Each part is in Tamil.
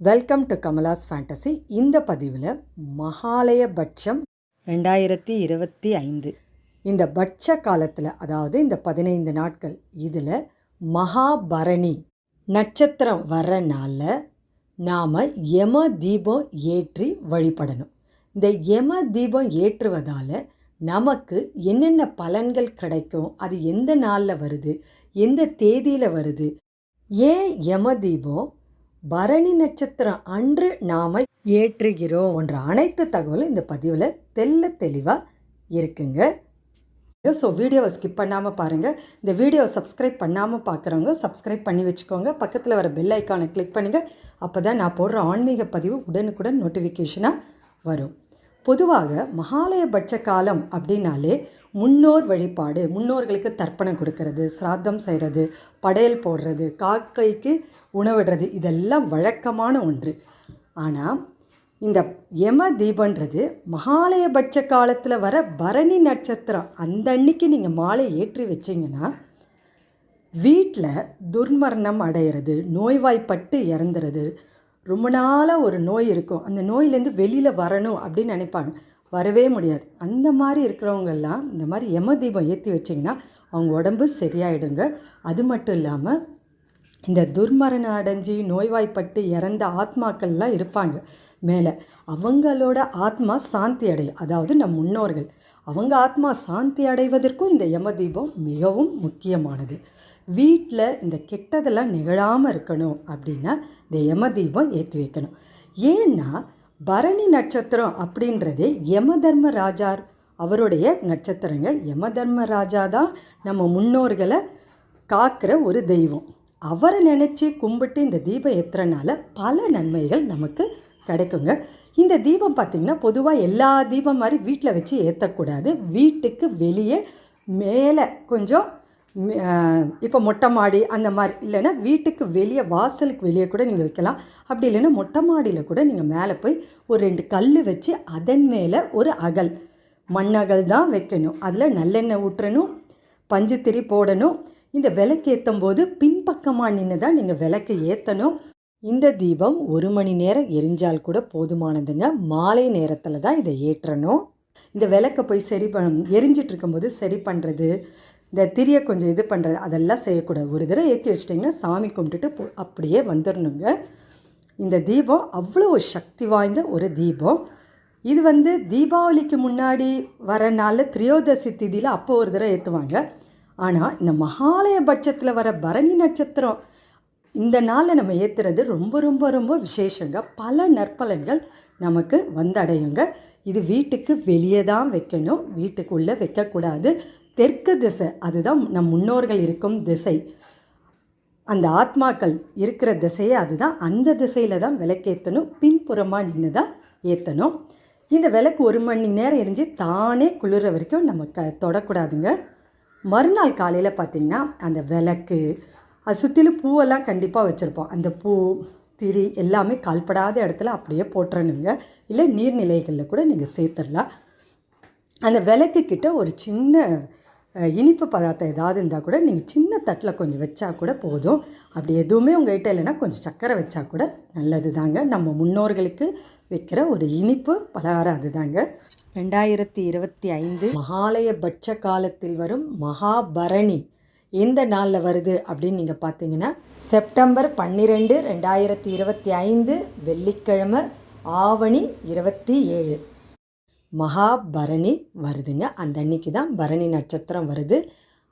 வெல்கம் டு கமலாஸ் ஃபேண்டசி இந்த பதிவில் மகாலயபட்சம் ரெண்டாயிரத்தி இருபத்தி ஐந்து. இந்த பட்ச காலத்தில் அதாவது இந்த பதினைந்து நாட்கள் இதில் மகாபரணி நட்சத்திரம் வர்ற நாளில் நாம் யம தீபம் ஏற்றி வழிபடணும். இந்த யம தீபம் ஏற்றுவதால் நமக்கு என்னென்ன பலன்கள் கிடைக்கும்? அது எந்த நாளில் வருது? எந்த தேதியில் வருது? ஏன் யமதீபம் பரணி நட்சத்திரம் அன்று நாம் ஏற்றுகிறோம்? என்ற அனைத்து தகவலும் இந்த பதிவில் தெல்ல தெளிவாக இருக்குங்க. ஸோ வீடியோவை ஸ்கிப் பண்ணாமல் பாருங்கள் இந்த வீடியோவை சப்ஸ்கிரைப் பண்ணாமல் பார்க்குறவங்க சப்ஸ்கிரைப் பண்ணி வச்சுக்கோங்க. பக்கத்தில் வர பெல் ஐக்கானை கிளிக் பண்ணுங்கள் அப்போ தான் நான் போடுற ஆன்மீக பதிவு உடனுக்குடன் நோட்டிஃபிகேஷனாக வரும். பொதுவாக மகாலயபட்ச காலம் அப்படின்னாலே முன்னோர் வழிபாடு முன்னோர்களுக்கு தர்ப்பணம் கொடுக்கறது சிராத்தம் செய்கிறது படையல் போடுறது காக்கைக்கு உணவிடுறது இதெல்லாம் வழக்கமான ஒன்று. ஆனால் இந்த யம தீபன்றது மகாலயபட்ச காலத்தில் வர பரணி நட்சத்திரம் அந்த அன்னைக்கு நீங்கள் மாலை ஏற்றி வச்சிங்கன்னா வீட்டில் துர்மரணம் அடையிறது நோய்வாய்ப்பட்டு இறந்துறது ரொம்ப நாளாக ஒரு நோய் இருக்கும். அந்த நோயிலேருந்து வெளியில் வரணும் அப்படின்னு நினைப்பாங்க. வரவே முடியாது. அந்த மாதிரி இருக்கிறவங்கெல்லாம் இந்த மாதிரி எம தீபம் ஏற்றி வச்சிங்கன்னா அவங்க உடம்பு சரியாயிடுங்க. அது மட்டும் இல்லாமல் இந்த துர்மரணம் அடைஞ்சி நோய்வாய்ப்பட்டு இறந்த ஆத்மாக்கள்லாம் இருப்பாங்க. மேலே அவங்களோட ஆத்மா சாந்தி அடையும். அதாவது நம் முன்னோர்கள். அவங்க ஆத்மா சாந்தி அடைவதற்கும் இந்த யம தீபம் மிகவும் முக்கியமானது. வீட்டில் இந்த கெட்டதெல்லாம் நிகழாமல் இருக்கணும் அப்படின்னா இந்த யம தீபம் ஏற்றி வைக்கணும். ஏன்னா பரணி நட்சத்திரம் அப்படின்றதே யம தர்ம ராஜார் அவருடைய நட்சத்திரங்க. யம தர்ம ராஜா தான் நம்ம முன்னோர்களை காக்கிற ஒரு தெய்வம். அவரை நினச்சி கும்பிட்டு இந்த தீபம் ஏற்றுறனால பல நன்மைகள் நமக்கு கிடைக்குங்க. இந்த தீபம் பார்த்திங்கன்னா பொதுவாக எல்லா தீபம் மாதிரி வீட்டில் வச்சு ஏற்றக்கூடாது வீட்டுக்கு வெளியே மேலே கொஞ்சம் இப்போ மொட்டை மாடி அந்த மாதிரி இல்லைன்னா வீட்டுக்கு வெளியே வாசலுக்கு வெளியே கூட நீங்கள் வைக்கலாம். அப்படி இல்லைன்னா மொட்டை மாடியில் கூட நீங்கள் மேலே போய் ஒரு ரெண்டு கல் வச்சு அதன் மேலே ஒரு அகல். மண்ணகல் தான் வைக்கணும். அதில் நல்லெண்ணெய் ஊற்றணும் பஞ்சு திரி போடணும். இந்த விளக்கு ஏற்றும் போது பின்பக்கமாக நின்று தான் நீங்கள் விளக்கு ஏற்றணும் இந்த தீபம் ஒரு மணி நேரம் எரிஞ்சால் கூட போதுமானதுங்க. மாலை நேரத்தில் தான் இதை ஏற்றணும். இந்த விளக்கை போய் சரி பண் எரிஞ்சிட்டு இருக்கும்போது சரி பண்ணுறது இந்த திரியை கொஞ்சம் இது பண்ணுறது அதெல்லாம் செய்யக்கூடாது. ஒரு தடவை ஏற்றி வச்சிட்டிங்கன்னா சாமி கும்பிட்டுட்டு போ அப்படியே வந்துடணுங்க. இந்த தீபம் அவ்வளோ ஒரு சக்தி வாய்ந்த ஒரு தீபம். இது வந்து தீபாவளிக்கு முன்னாடி வர நாளில் திரியோதசி திதியில் அப்போ ஒரு தடவை ஏற்றுவாங்க ஆனால் இந்த மகாலய பட்சத்தில் வர பரணி நட்சத்திரம் இந்த நாளில் நம்ம ஏற்றுறது ரொம்ப ரொம்ப ரொம்ப விசேஷங்க. பல நற்பலன்கள் நமக்கு வந்தடையுங்க. இது வீட்டுக்கு வெளியே தான் வைக்கணும். வீட்டுக்குள்ளே வைக்கக்கூடாது. தெற்கு திசை அதுதான் நம் முன்னோர்கள் இருக்கும் திசை. அந்த ஆத்மாக்கள் இருக்கிற திசையை அதுதான் அந்த திசையில் தான் விளக்கேற்றணும் பின்புறமாக நின்று தான் ஏற்றணும் இந்த விளக்கு ஒரு மணி நேரம் எரிஞ்சு தானே குளிர வரைக்கும் நம்ம க தொடக்கூடாதுங்க. மறுநாள் காலையில் பார்த்திங்கன்னா அந்த விளக்கு அது சுற்றிலும் பூவெல்லாம் கண்டிப்பாக வச்சுருப்போம். அந்த பூ திரி எல்லாமே கால்படாத இடத்துல அப்படியே போட்டுறணுங்க. இல்லை நீர்நிலைகளில் கூட நீங்கள் சேர்த்துடலாம். அந்த விளக்கு கிட்ட ஒரு சின்ன இனிப்பு பதார்த்தம் ஏதாவது இருந்தால் கூட நீங்கள் சின்ன தட்டில் கொஞ்சம் வச்சா கூட போதும். அப்படி எதுவுமே உங்கள் கிட்ட இல்லைன்னா கொஞ்சம் சர்க்கரை வச்சா கூட நல்லது தாங்க நம்ம முன்னோர்களுக்கு வைக்கிற ஒரு இனிப்பு பலகாரம் அதுதாங்க. ரெண்டாயிரத்தி இருபத்தி ஐந்து மகாலய பட்ச காலத்தில் வரும் மகாபரணி. எந்த நாளில் வருது அப்படின்னு நீங்கள் பார்த்தீங்கன்னா செப்டம்பர் பன்னிரெண்டு ரெண்டாயிரத்தி இருபத்தி ஐந்து வெள்ளிக்கிழமை ஆவணி இருபத்தி ஏழு. மகாபரணி வருதுங்க. அந்த அன்னைக்கு தான் பரணி நட்சத்திரம் வருது.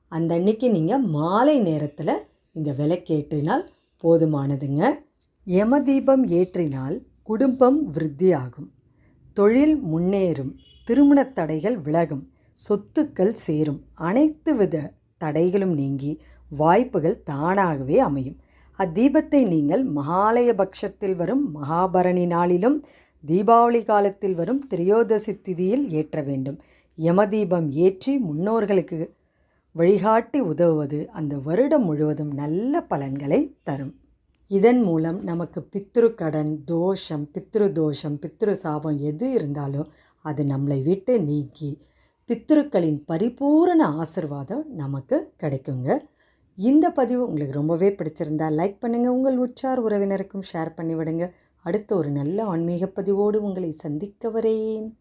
அந்த அன்னைக்கு நீங்கள் மாலை நேரத்தில் இந்த விளக்கேற்றினால் போதுமானதுங்க. யமதீபம் ஏற்றினால் குடும்பம் விருத்தியாகும். தொழில் முன்னேறும். திருமணத் தடைகள் விலகும். சொத்துக்கள் சேரும். அனைத்து வித தடைகளும் நீங்கி வாய்ப்புகள் தானாகவே அமையும். அத்தீபத்தை நீங்கள் மகாலய பட்சத்தில் வரும் மகாபரணி நாளிலும் தீபாவளி காலத்தில் வரும் திரியோதசி திதியில் ஏற்ற வேண்டும். யமதீபம் ஏற்றி முன்னோர்களுக்கு வழிகாட்டி உதவுவது அந்த வருடம் முழுவதும் நல்ல பலன்களை தரும். இதன் மூலம் நமக்கு பித்ரு கடன் தோஷம் பித்ரு தோஷம் பித்ரு சாபம் எது இருந்தாலும் அது நம்மளை விட்டு நீக்கி பித்திருக்களின் பரிபூரண ஆசிர்வாதம் நமக்கு கிடைக்குங்க. இந்த பதிவு உங்களுக்கு ரொம்பவே பிடிச்சிருந்தா லைக் பண்ணுங்கள் உங்கள் உற்றார் உறவினருக்கும் ஷேர் பண்ணிவிடுங்க. அடுத்த ஒரு நல்ல ஆன்மீக பதிவோடு உங்களை சந்திக்க வரேன்.